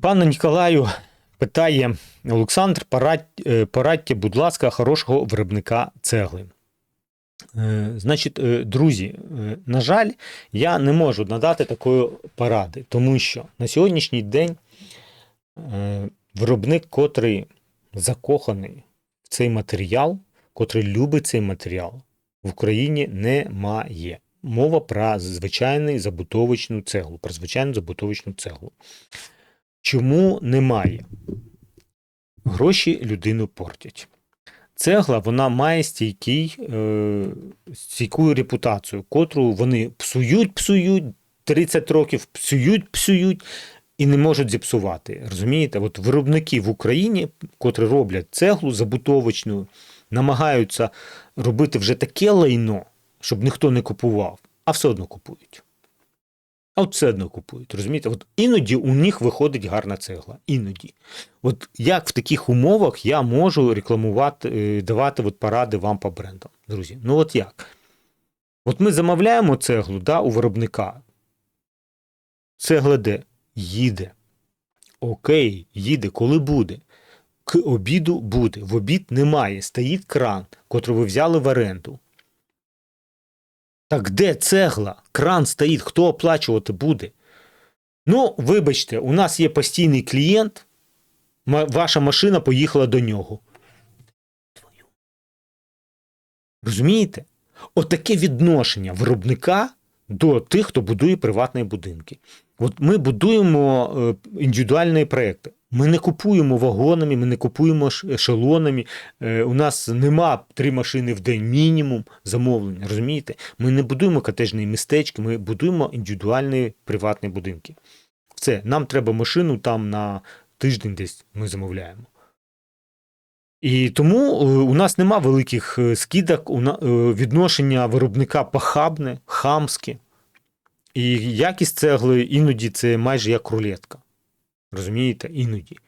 Пане Ніколаю, питає Олександр, порадь, е, порадьте, будь ласка, хорошого виробника цегли. Е, Значить, е, друзі, е, на жаль, я не можу надати такої поради, тому що на сьогоднішній день виробник, котрий закоханий в цей матеріал, котрий любить цей матеріал, в Україні немає. Мова про звичайну забутовочну цеглу, про звичайну забутовочну цеглу. Чому немає? Гроші людину портять. Цегла вона має стійкий, е, стійку репутацію, котру вони псують, псують, 30 років псують, псують і не можуть зіпсувати. Розумієте? От виробники в Україні, котрі роблять цеглу забутовочну, намагаються робити вже таке лайно, щоб ніхто не купував, а все одно купують. А от все одно купують. Розумієте? От іноді у них виходить гарна цегла. Іноді. От як в таких умовах я можу рекламувати, е, давати от поради вам по брендам, друзі? Ну от як? От ми замовляємо цеглу да, у виробника. Цегла де? Їде. Окей, їде, коли буде. К обіду буде. В обід немає. Стоїть кран, котрий ви взяли в оренду. Так де цегла? Кран стоїть, хто оплачувати буде? Ну, вибачте, у нас є постійний клієнт, ваша машина поїхала до нього. Розумієте? Отаке відношення виробника до тих, хто будує приватні будинки. От ми будуємо е, індивідуальні проекти. Ми не купуємо вагонами, ми не купуємо ешелонами. Е, У нас нема три машини в день мінімум замовлення. Розумієте? Ми не будуємо котежні містечки, ми будуємо індивідуальні приватні будинки. Все, нам треба машину там на тиждень десь ми замовляємо. І тому е, у нас нема великих е, скидок, відношення виробника похабне, хамське. І якість цегли іноді це майже як рулетка. Розумієте? Іноді.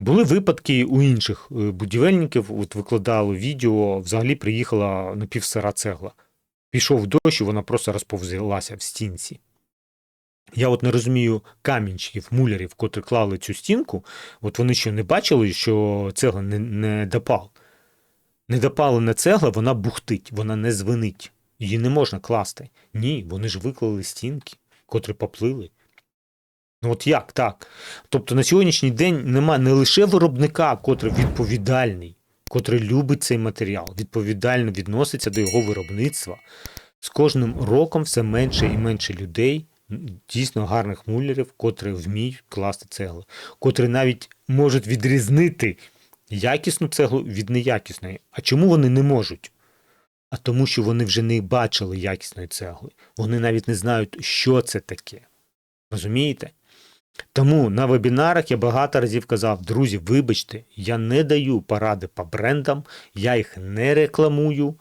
Були випадки у інших е, будівельників, от викладали відео, взагалі приїхала напівсира цегла. Пішов дощ, і вона просто розповзлася в стінці. Я от не розумію камінчиків, мулярів, котрі клали цю стінку, от вони що не бачили, що цегла не, не допал. Недопалена цегла, вона бухтить, вона не звенить. Її не можна класти. Ні, вони ж виклали стінки, котрі поплили. Ну от як так? Тобто на сьогоднішній день нема не лише виробника, котрий відповідальний, котрий любить цей матеріал, відповідально відноситься до його виробництва. З кожним роком все менше і менше людей, дійсно гарних мулярів, котрі вміють класти цегли, котрі навіть можуть відрізнити якісну цеглу від неякісної. А чому вони не можуть? А тому, що вони вже не бачили якісної цегли. Вони навіть не знають, що це таке. Розумієте? Тому на вебінарах я багато разів казав: друзі, вибачте, я не даю поради по брендам, я їх не рекламую.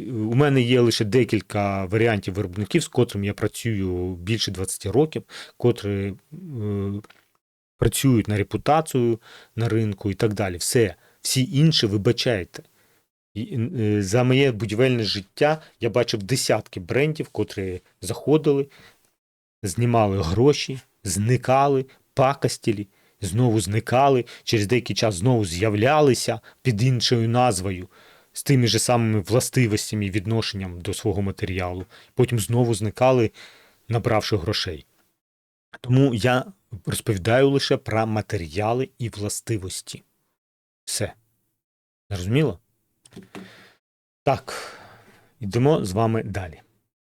У мене є лише декілька варіантів виробників, з котрим я працюю більше 20 років, котрі е, працюють на репутацію на ринку і так далі. Все, всі інші вибачайте. Е, За моє будівельне життя я бачив десятки брендів, котрі заходили, знімали гроші, зникали, пакостілі, знову зникали, через деякий час знову з'являлися під іншою назвою, з тими ж самими властивостями і відношенням до свого матеріалу. Потім знову зникали, набравши грошей. Тому я розповідаю лише про матеріали і властивості. Все. Зрозуміло? Так, йдемо з вами далі.